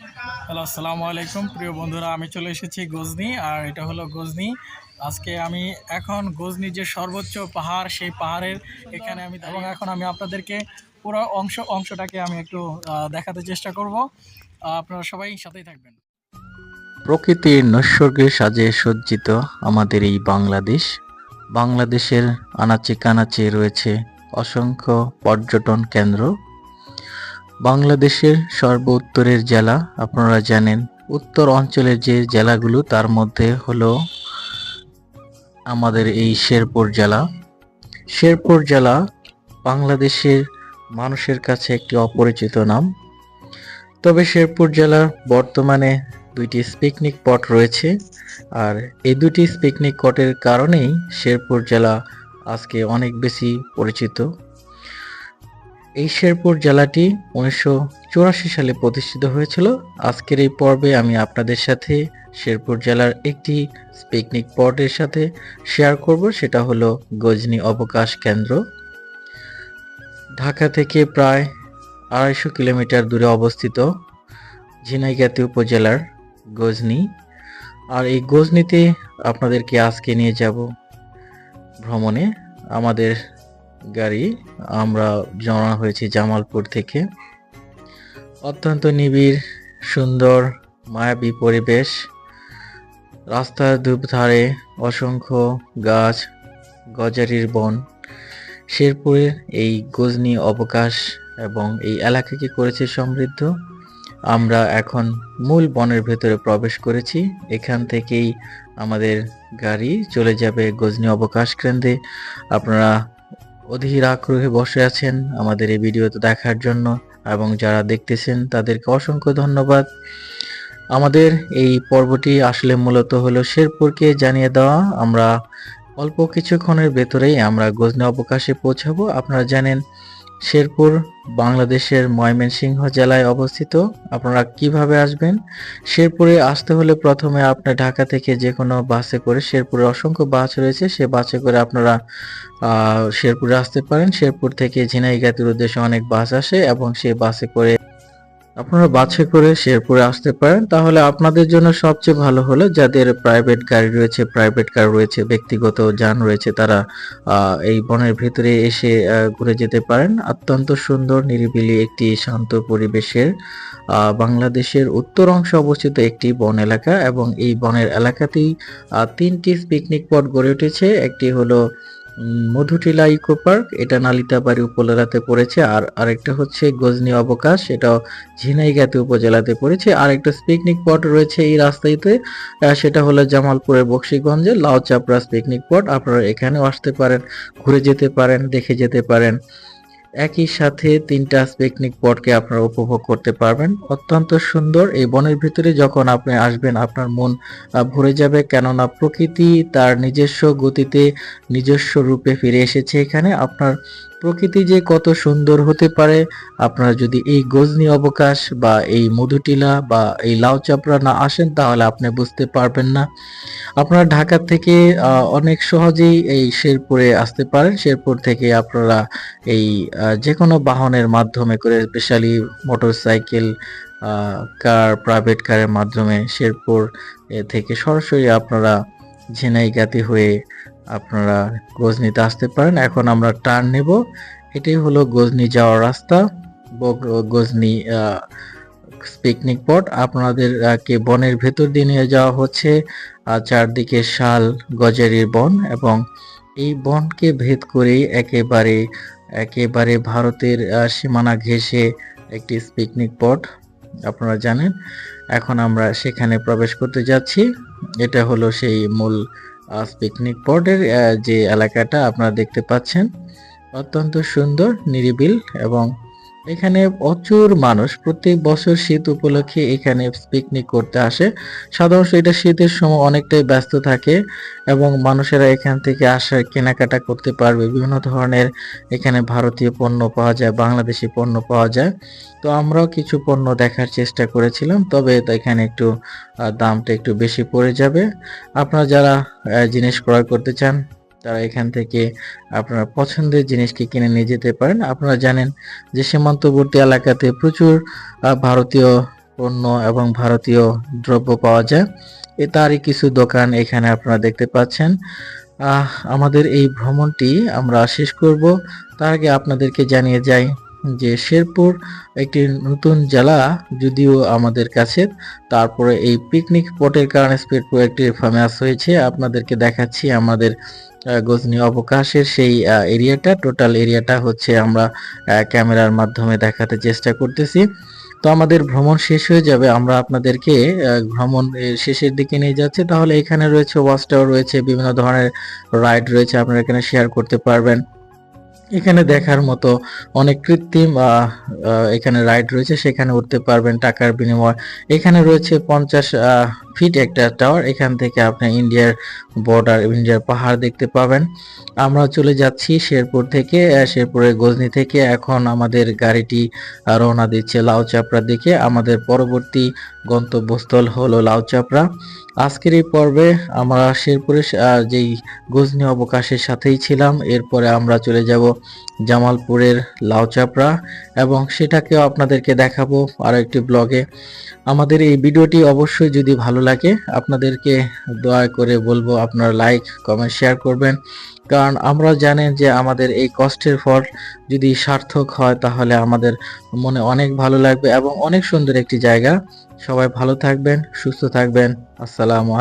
Hello, আসসালামু আলাইকুম। প্রিয় বন্ধুরা, আমি চলে এসেছি গজনি, আর এটা হলো গজনি। আজকে আমি এখন গজনি যে সর্বোচ্চ পাহাড়, সেই পাহাড়ের এখানে আমি এবং এখন আমি আপনাদেরকে পুরো অংশ, অংশটাকে আমি একটু দেখাতে চেষ্টা করব। আপনারা সবাই সাথেই থাকবেন। প্রকৃতির নৈসর্গে সাজে সজ্জিত আমাদের এই বাংলাদেশ। বাংলাদেশের আনাচে কানাচে রয়েছে অসংখ্য পর্যটন কেন্দ্র। বাংলাদেশের সর্ব উত্তরের জেলা আপনারা জানেন। উত্তর অঞ্চলের যে জেলাগুলো, তার মধ্যে হলো আমাদের এই শেরপুর জেলা। শেরপুর জেলা বাংলাদেশের মানুষের কাছে একটি অপরিচিত নাম। তবে শেরপুর জেলার বর্তমানে দুইটি পিকনিক পট রয়েছে, আর এই দুটি পিকনিক স্পটের কারণেই শেরপুর জেলা আজকে অনেক বেশি পরিচিত। এই শেরপুর জেলাটি উনিশশো চুরাশি সালে প্রতিষ্ঠিত হয়েছিল। আজকের এই পর্বে আমি আপনাদের সাথে শেরপুর জেলার একটি পিকনিক স্পটের সাথে শেয়ার করব, সেটা হলো গজনি অবকাশ কেন্দ্র। ঢাকা থেকে প্রায় আড়াইশো কিলোমিটার দূরে অবস্থিত ঝিনাইগাতি উপজেলার গজনি। আর এই গজনিতে আপনাদেরকে আজকে নিয়ে যাব ভ্রমণে। আমাদের গাড়ি, আমরা জমা হয়েছি জামালপুর থেকে। অত্যন্ত নিবিড়, সুন্দর, মায়াবী পরিবেশ। রাস্তার দুধারে অসংখ্য গাছ, গজারির বন। শেরপুরের এই গজনি অবকাশ এবং এই এলাকাকে করেছে সমৃদ্ধ? আমরা এখন মূল বনের ভেতরে প্রবেশ করেছি। এখান থেকেই আমাদের গাড়ি চলে যাবে গজনি অবকাশ কেন্দ্রে। আপনারা অধীর আগ্রহে বসে আছেন আমাদের এই ভিডিওতে দেখার জন্য, এবং যারা দেখতেছেন তাদেরকে অসংখ্য ধন্যবাদ। আমাদের এই পর্বটি আসলে মূলত হলো শেরপুরকে জানিয়ে দেওয়া। আমরা অল্প কিছুক্ষণের ভেতরেই আমরা গজনী অবকাশে পৌঁছাবো। আপনারা জানেন শেরপুর, বাংলাদেশের ময়মনসিংহ জেলায় অবস্থিত। আপনারা কীভাবে আসবেন? শেরপুরে আসতে হলে প্রথমে আপনার ঢাকা থেকে যে কোনো বাসে করে শেরপুরে অসংখ্য বাস রয়েছে, সে বাসে করে আপনারা শেরপুরে আসতে পারেন। শেরপুর থেকে ঝিনাইগাতির উদ্দেশ্যে অনেক বাস আসে এবং সেই বাসে করে আপনারা বাসে করে শেরপুরে আসতে পারেন। তাহলে আপনাদের জন্য সবচেয়ে ভালো হলো যাদের প্রাইভেট গাড়ি রয়েছে প্রাইভেট কার রয়েছে, ব্যক্তিগত যান রয়েছে, তারা এই বনের ভেতরে এসে ঘুরে যেতে পারেন। অত্যন্ত সুন্দর, নিরিবিলি একটি শান্ত পরিবেশের বাংলাদেশের উত্তর অংশে অবস্থিত একটি বন এলাকা এবং এই বনের এলাকাতেই তিনটি পিকনিক স্পট গড়ে উঠেছে। একটি হলো মধুটিলা ইকো পার্ক এটা নালিতা বাড়ি উপজেলাতে পড়েছে আর আরেকটা হচ্ছে গজনি অবকাশ এটাও ঝিনাইগাতি উপজেলাতে পড়েছে আর একটা পিকনিক পট রয়েছে এই রাস্তাতে আহ, সেটা হলো জামালপুরের বক্সিগঞ্জে লাউ চাপড়াস পিকনিক স্পট আপনারা এখানেও আসতে পারেন ঘুরে যেতে পারেন দেখে যেতে পারেন। একই সাথে তিনটা পিকনিক পটকে আপনারা উপভোগ করতে পারবেন। অত্যন্ত সুন্দর। এই বনের ভিতরে যখন আপনি আসবেন, আপনার মন ভরে যাবে। কেননা প্রকৃতি তার নিজস্ব গতিতে নিজস্ব রূপে ফিরে এসেছে এখানে। আপনার প্রকৃতি যে কত সুন্দর হতে পারে, আপনারা যদি এই গজনি অবকাশ বা এই মধুটিলা বা এই লাউ চাপড়া না আসেন, তাহলে আপনি বুঝতে পারবেন না। আপনারা ঢাকা থেকে অনেক সহজেই এই শেরপুরে আসতে পারেন। শেরপুর থেকে আপনারা এই যে কোনো বাহনের মাধ্যমে করে, specially motorcycle car, private কারের মাধ্যমে শেরপুর থেকে সরাসরি আপনারা ঝিনাইগাতি হয়ে আপনারা গজনিতে আসতে পারেন। এখন আমরা টার্ন নেব। এটাই হলো গজনি যাওয়ার রাস্তা। গজনি পিকনিক স্পট আপনাদের কে বনের ভেতর দিয়ে নিয়ে যাওয়া হচ্ছে চারদিকে শাল, গজারির বন এবং এই বনকে ভেদ করেই একেবারে একেবারে ভারতের সীমানা ঘেঁষে একটি পিকনিক স্পট আপনারা জানেন। এখন আমরা সেখানে প্রবেশ করতে যাচ্ছি। এটা হলো সেই মূল পিকনিক পটের যে এলাকাটা আপনারা দেখতে পাচ্ছেন অত্যন্ত সুন্দর নিরিবিল এবং এখানে প্রচুর মানুষ। প্রত্যেক বছর শীত উপলক্ষে এখানে পিকনিক করতে আসে। সাধারণত এটা শীতের সময় অনেকটাই ব্যস্ত থাকে এবং মানুষেরা এখান থেকে আসা কেনাকাটা করতে পারবে। বিভিন্ন ধরনের এখানে ভারতীয় পণ্য পাওয়া যায়, বাংলাদেশি পণ্য পাওয়া যায়। তো আমরাও কিছু পণ্য দেখার চেষ্টা করেছিলাম, তবে তো এখানে একটু দামটা একটু বেশি পড়ে যাবে। আপনারা যারা জিনিস ক্রয় করতে চান তারা এখান থেকে আপনার পছন্দের জিনিসকে কিনে নিয়ে যেতে পারেন। আপনারা জানেন যে সীমান্তবর্তী এলাকাতে প্রচুর ভারতীয় পণ্য এবং ভারতীয় দ্রব্য পাওয়া যায়। এ তারই কিছু দোকান এখানে আপনারা দেখতে পাচ্ছেন। আমাদের এই ভ্রমণটি আমরা শেষ করব। তার আগে আপনাদেরকে জানিয়ে যাই যে শেরপুর একটি নতুন জেলা যদিও আমাদের কাছে, তারপরে এই পিকনিক স্পটের কারণে শেরপুর একটি ফেমাস হয়েছে। আপনাদেরকে দেখাচ্ছি আমাদের গজনি অবকাশের সেই এরিয়াটা টোটাল এরিয়াটা হচ্ছে আমরা ক্যামেরার মাধ্যমে দেখাতে চেষ্টা করতেছি। তো আমাদের ভ্রমণ শেষ হয়ে যাবে। আমরা আপনাদেরকে ভ্রমণ শেষের দিকে নিয়ে যাচ্ছি। তাহলে এখানে রয়েছে ওয়াচ টাওয়ার রয়েছে, বিভিন্ন ধরনের রাইড রয়েছে। আপনারা এখানে শেয়ার করতে পারবেন। এখানে দেখার মতো অনেক কৃত্রিম এখানে রাইড রয়েছে, সেখানে উঠতে পারবেন টাকার বিনিময়। এখানে রয়েছে পঞ্চাশ ফিট একটা টাওয়ার এখান থেকে আপনি ইন্ডিয়ার বর্ডার ইন্ডিয়ার পাহাড় দেখতে পাবেন। আমরা চলে যাচ্ছি শেরপুর থেকে শেরপুরের গজনি থেকে। এখন আমাদের গাড়িটি রওনা দিচ্ছে লাউচাপড়ার দিকে। আমাদের পরবর্তী গন্তব্যস্থল হলো লাউচাপড়া। আজকের এই পর্বে আমরা শেরপুরের যেই গজনী অবকাশের সাথেই ছিলাম এরপরে আমরা চলে যাব জামালপুরের লাউচাপড়া এবং সেটাকেও আপনাদেরকে দেখাবো আরও একটি ব্লগে। আমাদের এই ভিডিওটি অবশ্যই যদি ভালো লাগে, আপনাদেরকে দয়া করে বলব আপনারা লাইক, কমেন্ট, শেয়ার করবেন। কারণ আমরা জানেন যে আমাদের এই কষ্টের ফল যদি সার্থক হয়, তাহলে আমাদের মনে অনেক ভালো লাগবে এবং অনেক সুন্দর একটি জায়গা। সবাই ভালো থাকবেন, সুস্থ থাকবেন। আসসালামু